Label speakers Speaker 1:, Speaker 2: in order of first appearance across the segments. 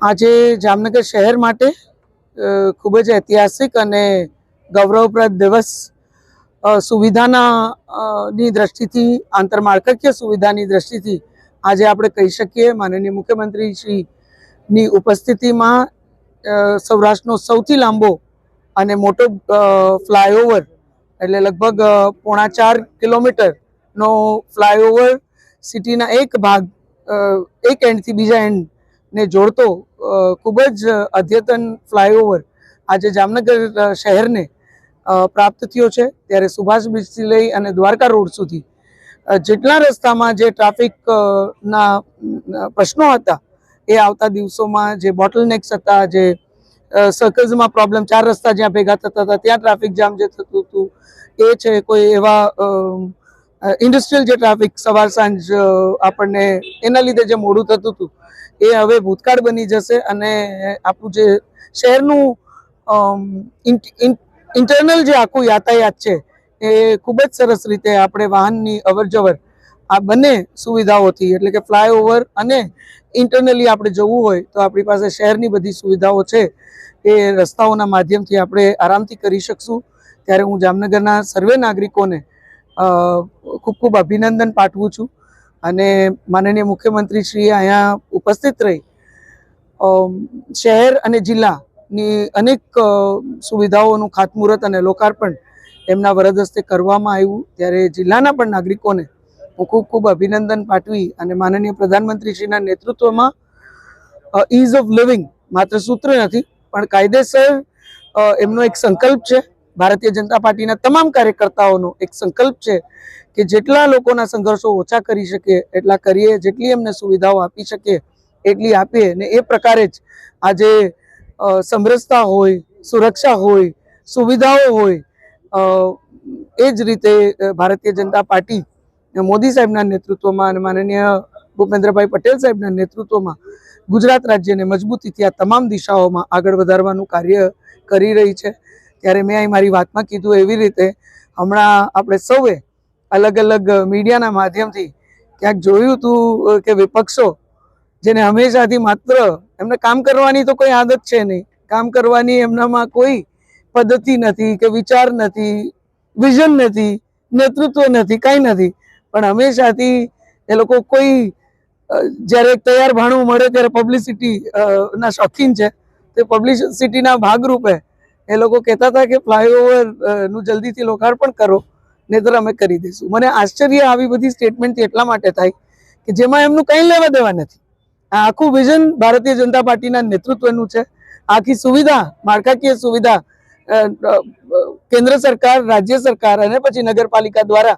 Speaker 1: આજે જામનગર શહેર માટે ખૂબ જ ઐતિહાસિક અને ગૌરવપ્રદ દિવસ સુવિધાના ની દ્રષ્ટિથી, આંતરમાળખાકીય સુવિધાની દ્રષ્ટિથી આજે આપણે કહી શકીએ. માનનીય મુખ્યમંત્રી શ્રીની ઉપસ્થિતિમાં સૌરાષ્ટ્રનો સૌથી લાંબો અને મોટો ફ્લાયઓવર એટલે લગભગ પોણા ચાર કિલોમીટરનો ફ્લાયઓવર સિટીના એક ભાગ એક એન્ડથી બીજા એન્ડને જોડતો ખૂબ જ અદ્યતન ફ્લાયઓવર આજે જામનગર શહેરને પ્રાપ્ત થયો છે. ત્યારે સુભાષ બ્રિજથી લઈ અને દ્વારકા રોડ સુધી જેટલા રસ્તામાં જે ટ્રાફિક ના પ્રશ્નો હતા, એ આવતા દિવસોમાં જે બોટલનેક્સ હતા, જે સર્કલ્સમાં પ્રોબ્લેમ ચાર રસ્તા જ્યાં ભેગા થતા હતા, ત્યાં ટ્રાફિક જામ જે થતું હતું, એ છે કોઈ એવા ઇન્ડસ્ટ્રીયલ જે ટ્રાફિક સવાર સાંજ આપણને એના લીધે જે મોડું થતું હતું, એ હવે ભૂતકાળ બની જશે અને આપણું જે શહેરનું ઇન્ટરનલ જે આખું યાતાયાત છે, એ ખૂબ જ સરસ રીતે આપણે વાહનની અવર જવર આ બંને સુવિધાઓથી, એટલે કે ફ્લાયઓવર અને ઇન્ટરનલી આપણે જવું હોય, તો આપણી પાસે શહેરની બધી સુવિધાઓ છે, એ રસ્તાઓના માધ્યમથી આપણે આરામથી કરી શકશું. ત્યારે હું જામનગરના સર્વે નાગરિકોને ખૂબ ખૂબ અભિનંદન પાઠવું છું. અને માનનીય મુખ્યમંત્રી શ્રીએ અહીંયા ઉપસ્થિત રહી શહેર અને જિલ્લાની અનેક સુવિધાઓનું ખાતમુહૂર્ત અને લોકાર્પણ એમના વરદ હસ્તે કરવામાં આવ્યું. ત્યારે જિલ્લાના પણ નાગરિકોને હું ખૂબ ખૂબ અભિનંદન પાઠવી અને માનનીય પ્રધાનમંત્રીશ્રીના નેતૃત્વમાં ઇઝ ઓફ લિવિંગ માત્ર સૂત્ર નથી, પણ કાયદેસર એમનો એક સંકલ્પ છે. ભારતીય જનતા પાર્ટીના તમામ કાર્યકર્તાઓનો એક સંકલ્પ છે કે જેટલા લોકોના સંઘર્ષો ઓછા કરી શકીએ એટલા કરીએ, જેટલી એમને સુવિધાઓ આપી શકીએ એટલી આપીએ ને એ પ્રકારે જ આજે સમરસતા હોય, સુરક્ષા હોય, સુવિધાઓ હોય એ જ રીતે ભારતીય જનતા પાર્ટી મોદી સાહેબના નેતૃત્વમાં અને માનનીય ભૂપેન્દ્રભાઈ પટેલ સાહેબના નેતૃત્વમાં ગુજરાત રાજ્યને મજબૂતીથી આ તમામ દિશાઓમાં આગળ વધારવાનું કાર્ય કરી રહી છે. ત્યારે મેં મારી વાતમાં કીધું એવી રીતે, હમણાં આપણે સૌએ અલગ અલગ મીડિયાના માધ્યમથી ક્યાંક જોયું હતું કે વિપક્ષો જેને હંમેશાથી માત્ર એમને કામ કરવાની તો કોઈ આદત છે નહીં, કામ કરવાની એમનામાં કોઈ પદ્ધતિ નથી, કે વિચાર નથી, વિઝન નથી, નેતૃત્વ નથી, કાંઈ નથી. પણ હંમેશાથી એ લોકો કોઈ જ્યારે તૈયાર ભાણું મળે ત્યારે પબ્લિસિટી ના શોખીન છે, તે પબ્લિસિટીના ભાગરૂપે એ લોકો કહેતા હતા કે ફ્લાયઓવરનું જલ્દીથી લોકાર્પણ કરો, નહીતર અમે કરી દઈશું. મને આશ્ચર્ય આવી બધી સ્ટેટમેન્ટથી એટલા માટે થાય કે જેમાં એમનું કંઈ લેવા દેવા નથી. આ આખું વિઝન ભારતીય જનતા પાર્ટીના નેતૃત્વનું છે. આખી સુવિધા, માળખાકીય સુવિધા કેન્દ્ર સરકાર, રાજ્ય સરકાર અને પછી નગરપાલિકા દ્વારા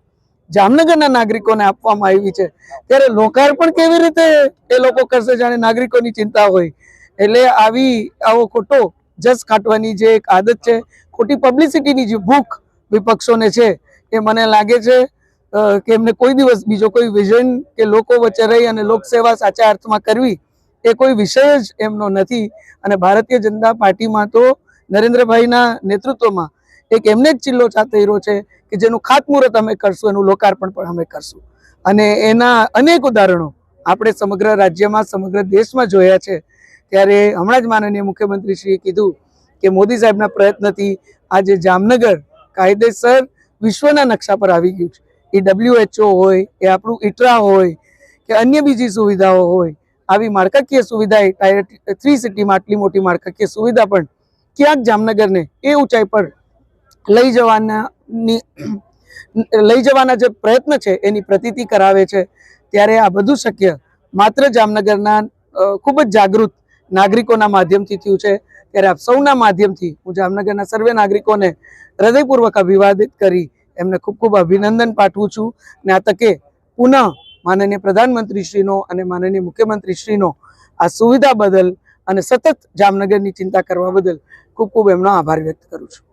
Speaker 1: જામનગરના નાગરિકોને આપવામાં આવી છે. ત્યારે લોકાર્પણ કેવી રીતે એ લોકો કરશે જાણે નાગરિકોની ચિંતા હોય? એટલે આવી આવો ખોટો જસ કાઢવાની જે એક આદત છે, ખોટી પબ્લિસિટીની જે ભૂખ વિપક્ષોને છે, એ મને લાગે છે કે એમને કોઈ દિવસ બીજો કોઈ વિઝન કે લોકો વચ્ચે રહી અને લોકસેવા સાચા અર્થમાં કરવી, એ કોઈ વિષય જ એમનો નથી. અને ભારતીય જનતા પાર્ટીમાં તો નરેન્દ્રભાઈના નેતૃત્વમાં એક એમને જ ચિલ્લો રહ્યો છે કે જેનું ખાતમુહૂર્ત અમે કરશું, એનું લોકાર્પણ પણ અમે કરશું. અને એના અનેક ઉદાહરણો આપણે સમગ્ર રાજ્યમાં, સમગ્ર દેશમાં જોયા છે. ત્યારે હમણાં જ માનનીય મુખ્યમંત્રીશ્રીએ કીધું કે મોદી સાહેબના પ્રયત્નથી આજે જામનગર કાયદેસર વિશ્વના નકશા પર આવી ગયું છે. એ ડબલ્યુએચઓ હોય, એ આપણું ઇટરા હોય, કે અન્ય બીજી સુવિધાઓ હોય, આવી માળખાકીય સુવિધા થ્રી સિટીમાં આટલી મોટી માળખાકીય સુવિધા પણ ક્યાંક જામનગરને એ ઊંચાઈ પર લઈ જવાનાની લઈ જવાના જે પ્રયત્ન છે, એની પ્રતીતિ કરાવે છે. ત્યારે આ બધું શક્ય માત્ર જામનગરના ખૂબ જ જાગૃત નાગરિકોના માધ્યમથી થયું છે. ત્યારે આપ સૌના માધ્યમથી હું જામનગરના સર્વે નાગરિકોને હૃદયપૂર્વક અભિવાદિત કરી એમને ખૂબ ખૂબ અભિનંદન પાઠવું છું. ને આ તકે પુનઃ માનનીય પ્રધાનમંત્રીશ્રીનો અને માનનીય મુખ્યમંત્રીશ્રીનો આ સુવિધા બદલ અને સતત જામનગરની ચિંતા કરવા બદલ ખૂબ ખૂબ એમનો આભાર વ્યક્ત કરું છું.